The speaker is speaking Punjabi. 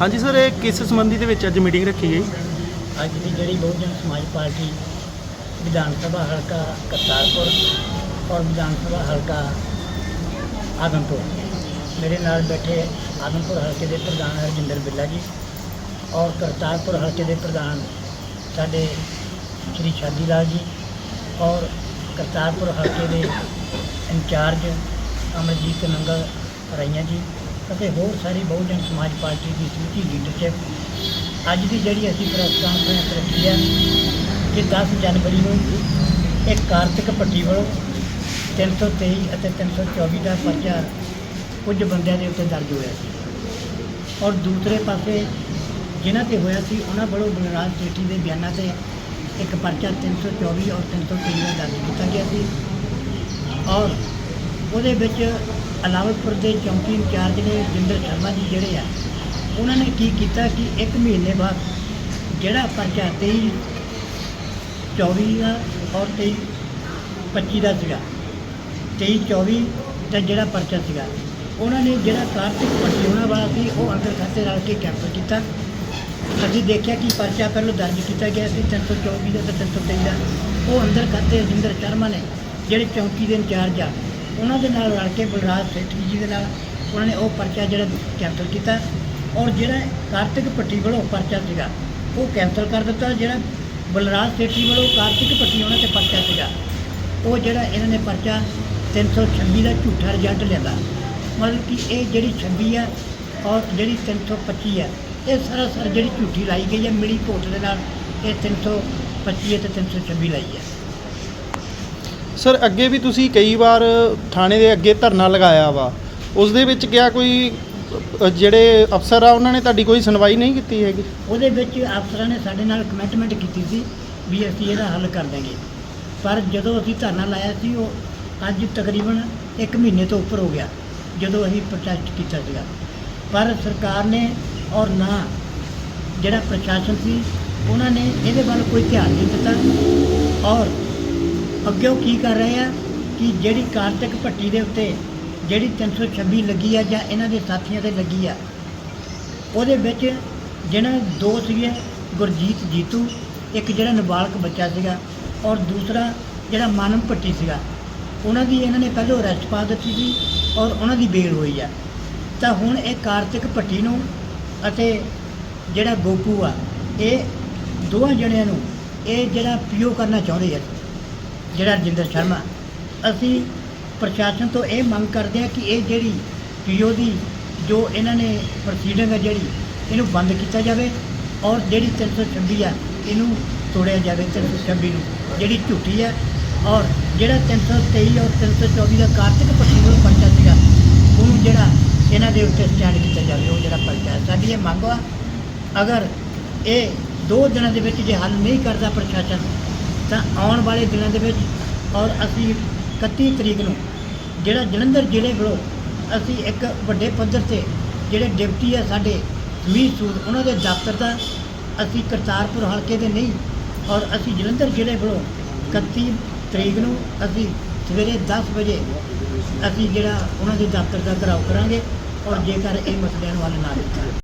ਹਾਂਜੀ ਸਰ, ਇਹ ਕਿਸ ਸੰਬੰਧੀ ਦੇ ਵਿੱਚ ਅੱਜ ਮੀਟਿੰਗ ਰੱਖੀ ਗਈ? ਅੱਜ ਦੀ ਜਿਹੜੀ ਬਹੁਜਨ ਸਮਾਜ ਪਾਰਟੀ ਵਿਧਾਨ ਸਭਾ ਹਲਕਾ ਕਰਤਾਰਪੁਰ ਔਰ ਵਿਧਾਨ ਸਭਾ ਹਲਕਾ ਆਦਮਪੁਰ। ਮੇਰੇ ਨਾਲ ਬੈਠੇ ਆਦਮਪੁਰ ਹਲਕੇ ਦੇ ਪ੍ਰਧਾਨ ਹਰਜਿੰਦਰ ਬਿੱਲਾ ਜੀ ਔਰ ਕਰਤਾਰਪੁਰ ਹਲਕੇ ਦੇ ਪ੍ਰਧਾਨ ਸਾਡੇ ਸ਼੍ਰੀ ਸ਼ਾਦੀ ਲਾਲ ਜੀ ਔਰ ਕਰਤਾਰਪੁਰ ਹਲਕੇ ਦੇ ਇੰਚਾਰਜ ਅਮਰਜੀਤ ਨੰਗਲ ਰਈਆ ਜੀ ਅਤੇ ਹੋਰ ਸਾਰੀ ਬਹੁਜਨ ਸਮਾਜ ਪਾਰਟੀ ਦੀ ਸਮੁੱਚੀ ਲੀਡਰਸ਼ਿਪ ਅੱਜ ਦੀ ਜਿਹੜੀ ਅਸੀਂ ਪ੍ਰੈਸ ਕਾਨਫਰੰਸ ਰੱਖੀ ਹੈ ਕਿ 10 ਜਨਵਰੀ ਨੂੰ ਇੱਕ ਕਾਰਤਿਕ ਭੱਟੀ ਵੱਲੋਂ 323 ਅਤੇ 324 ਦਾ ਪਰਚਾ ਕੁਝ ਬੰਦਿਆਂ ਦੇ ਉੱਤੇ ਦਰਜ ਹੋਇਆ ਸੀ। ਔਰ ਦੂਸਰੇ ਪਾਸੇ ਜਿਨ੍ਹਾਂ ਤੇ ਹੋਇਆ ਸੀ, ਉਹਨਾਂ ਵੱਲੋਂ ਬਲਰਾਜ ਜੇਠੀ ਦੇ ਬਿਆਨਾਂ ਤੇ ਇੱਕ ਪਰਚਾ 324 ਔਰ 323 ਦਾ ਦਰਜ ਕੀਤਾ ਗਿਆ ਸੀ। ਔਰ ਉਹਦੇ ਵਿੱਚ ਅਲਾਵਤਪੁਰ ਦੇ ਚੌਂਕੀ ਇੰਚਾਰਜ ਨੇ ਜਿੰਦਰ ਸ਼ਰਮਾ ਜੀ ਜਿਹੜੇ ਆ, ਉਹਨਾਂ ਨੇ ਕੀ ਕੀਤਾ ਕਿ ਇੱਕ ਮਹੀਨੇ ਬਾਅਦ ਜਿਹੜਾ ਪਰਚਾ 23 24 ਦਾ ਔਰ 23 25 ਦਾ ਸੀਗਾ 23 24 ਦਾ ਜਿਹੜਾ ਪਰਚਾ ਸੀਗਾ, ਉਹਨਾਂ ਨੇ ਜਿਹੜਾ ਕਾਰਤਿਕ ਪਰਚੇ ਉਹਨਾਂ ਵਾਲਾ ਸੀ, ਉਹ ਅੰਦਰ ਖਾਤੇ ਰਲ ਕੇ ਕੈਂਸਲ ਕੀਤਾ। ਅਸੀਂ ਦੇਖਿਆ ਕਿ ਪਰਚਾ ਪਹਿਲਾਂ ਦਰਜ ਕੀਤਾ ਗਿਆ ਸੀ 324 ਦਾ ਤੇ 323 ਦਾ। ਉਹ ਅੰਦਰ ਖਾਤੇ ਜਿੰਦਰ ਸ਼ਰਮਾ ਨੇ, ਜਿਹੜੇ ਚੌਂਕੀ ਦੇ ਇੰਚਾਰਜ ਆ ਉਹਨਾਂ ਦੇ ਨਾਲ ਰਲ ਕੇ ਬਲਰਾਜ ਸੇਠੀ ਜੀ ਦੇ ਨਾਲ ਉਹਨਾਂ ਨੇ ਉਹ ਪਰਚਾ ਜਿਹੜਾ ਕੈਂਸਲ ਕੀਤਾ ਔਰ ਜਿਹੜਾ ਕਾਰਤਿਕ ਪੱਟੀ ਵੱਲੋਂ ਪਰਚਾ ਸੀਗਾ, ਉਹ ਕੈਂਸਲ ਕਰ ਦਿੱਤਾ ਜਿਹੜਾ ਬਲਰਾਜ ਸੇਠੀ ਵੱਲੋਂ ਕਾਰਤਿਕ ਪੱਟੀ ਉਹਨਾਂ ਤੇ ਪਰਚਾ ਸੀਗਾ। ਉਹ ਜਿਹੜਾ ਇਹਨਾਂ ਨੇ ਪਰਚਾ 326 ਦਾ ਝੂਠਾ ਰਿਜ਼ਲਟ ਲਿਆਂਦਾ। ਮਤਲਬ ਕਿ ਇਹ ਜਿਹੜੀ 26 ਆ ਔਰ ਜਿਹੜੀ 325 ਆ, ਇਹ ਸਾਰਾ ਸਰਾਸਰ ਜਿਹੜੀ ਝੂਠੀ ਲਾਈ ਗਈ ਹੈ ਮਿਲੀ ਭੋਟ ਦੇ ਨਾਲ ਇਹ 325 ਤੇ 326 ਲਾਈ ਹੈ ਸਰ ਅੱਗੇ ਵੀ ਤੁਸੀਂ ਕਈ ਵਾਰ ਥਾਣੇ ਦੇ ਅੱਗੇ ਧਰਨਾ ਲਗਾਇਆ ਵਾ। ਉਸ ਦੇ ਵਿੱਚ ਕਿਹਾ ਕੋਈ ਅ, ਜਿਹੜੇ ਅਫਸਰ ਆ ਉਹਨਾਂ ਨੇ ਤੁਹਾਡੀ ਕੋਈ ਸੁਣਵਾਈ ਨਹੀਂ ਕੀਤੀ ਹੈਗੀ? ਉਹਦੇ ਵਿੱਚ ਅਫਸਰਾਂ ਨੇ ਸਾਡੇ ਨਾਲ ਕਮਿਟਮੈਂਟ ਕੀਤੀ ਸੀ ਵੀ ਅਸੀਂ ਇਹਦਾ ਹੱਲ ਕਰ ਦਾਂਗੇ ਪਰ ਜਦੋਂ ਅਸੀਂ ਧਰਨਾ ਲਾਇਆ ਸੀ ਉਹ ਅੱਜ ਤਕਰੀਬਨ 1 ਮਹੀਨੇ ਤੋਂ ਉੱਪਰ ਹੋ ਗਿਆ ਜਦੋਂ ਅਸੀਂ ਪ੍ਰੋਟੈਸਟ ਕੀਤਾ ਸੀਗਾ। ਪਰ ਸਰਕਾਰ ਨੇ ਔਰ ਨਾ ਜਿਹੜਾ ਪ੍ਰਸ਼ਾਸਨ ਸੀ ਉਹਨਾਂ ਨੇ ਇਹਦੇ ਵੱਲ ਕੋਈ ਧਿਆਨ ਨਹੀਂ ਦਿੱਤਾ ਔਰ ਅੱਗੇ ਉਹ ਕੀ ਕਰ ਰਹੇ ਆ? ਕਿ ਜਿਹੜੀ ਕਾਰਤਿਕ ਭੱਟੀ ਦੇ ਉੱਤੇ ਜਿਹੜੀ 326 ਲੱਗੀ ਆ ਜਾਂ ਇਹਨਾਂ ਦੇ ਸਾਥੀਆਂ ਤੇ ਲੱਗੀ ਆ, ਉਹਦੇ ਵਿੱਚ ਜਿਹਨਾਂ ਦੋ ਸੀਗੇ ਗੁਰਜੀਤ ਜੀਤੂ, ਇੱਕ ਜਿਹੜਾ ਨਾਬਾਲਗ ਬੱਚਾ ਸੀਗਾ ਔਰ ਦੂਸਰਾ ਜਿਹੜਾ ਮਾਨਵ ਭੱਟੀ ਸੀਗਾ। ਉਹਨਾਂ ਦੀ ਇਹਨਾਂ ਨੇ ਪਹਿਲਾਂ ਅਰੈਸਟ ਪਾ ਦਿੱਤੀ ਸੀ ਔਰ ਉਹਨਾਂ ਦੀ ਬੇਲ ਹੋਈ ਆ। ਤਾਂ ਹੁਣ ਇਹ ਕਾਰਤਿਕ ਭੱਟੀ ਨੂੰ ਅਤੇ ਜਿਹੜਾ ਗੋਪੂ ਆ, ਇਹ ਦੋਵਾਂ ਜਣਿਆਂ ਨੂੰ ਇਹ ਜਿਹੜਾ ਪੀਓ ਕਰਨਾ ਚਾਹੁੰਦੇ ਆ। ਜਿਹੜਾ ਰਜਿੰਦਰ ਸ਼ਰਮਾ, ਅਸੀਂ ਪ੍ਰਸ਼ਾਸਨ ਤੋਂ ਇਹ ਮੰਗ ਕਰਦੇ ਹਾਂ ਕਿ ਇਹ ਜਿਹੜੀ ਪੀਓ ਦੀ ਜੋ ਇਹਨਾਂ ਨੇ ਪ੍ਰੋਸੀਡਿੰਗ ਹੈ ਜਿਹੜੀ, ਇਹਨੂੰ ਬੰਦ ਕੀਤਾ ਜਾਵੇ ਔਰ ਜਿਹੜੀ 326 ਆ, ਇਹਨੂੰ ਤੋੜਿਆ ਜਾਵੇ 326 ਨੂੰ, ਜਿਹੜੀ ਝੂਠੀ ਹੈ ਔਰ ਜਿਹੜਾ 323 ਔਰ 324 ਦਾ ਕਾਰਤਿਕ ਪੱਟੀ ਪਰਚਾ ਸੀਗਾ, ਉਹਨੂੰ ਜਿਹੜਾ ਇਹਨਾਂ ਦੇ ਉੱਤੇ ਸਟੈਂਡ ਕੀਤਾ ਜਾਵੇ, ਉਹ ਜਿਹੜਾ ਪਰਚਾ ਸਾਡੀ ਇਹ ਮੰਗ ਆ, ਅਗਰ ਇਹ ਦੋ ਦਿਨਾਂ ਦੇ ਵਿੱਚ ਜੇ ਹੱਲ ਨਹੀਂ ਕਰਦਾ ਪ੍ਰਸ਼ਾਸਨ ਤਾਂ ਆਉਣ ਵਾਲੇ ਦਿਨਾਂ ਦੇ ਵਿੱਚ ਔਰ ਅਸੀਂ 31 ਤਰੀਕ ਨੂੰ ਜਿਹੜਾ ਜਲੰਧਰ ਜ਼ਿਲ੍ਹੇ ਵੱਲੋਂ ਅਸੀਂ ਇੱਕ ਵੱਡੇ ਪੱਧਰ ਤੇ ਜਿਹੜੇ ਡਿਪਟੀ ਆ ਸਾਡੇ ਮੀਰ ਸੂਦ, ਉਹਨਾਂ ਦੇ ਦਫ਼ਤਰ ਦਾ ਅਸੀਂ ਕਰਤਾਰਪੁਰ ਹਲਕੇ ਦੇ ਨਹੀਂ, ਔਰ ਅਸੀਂ ਜਲੰਧਰ ਜ਼ਿਲ੍ਹੇ ਵੱਲੋਂ 31 ਤਰੀਕ ਨੂੰ ਅਸੀਂ ਸਵੇਰੇ 10 ਵਜੇ ਅਸੀਂ ਜਿਹੜਾ ਉਹਨਾਂ ਦੇ ਦਫ਼ਤਰ ਦਾ ਘਰਾਓ ਕਰਾਂਗੇ ਔਰ ਜੇਕਰ ਇਹ ਮਸਲਿਆਂ ਨੂੰ ਹੱਲ ਨਾ ਕੀਤਾ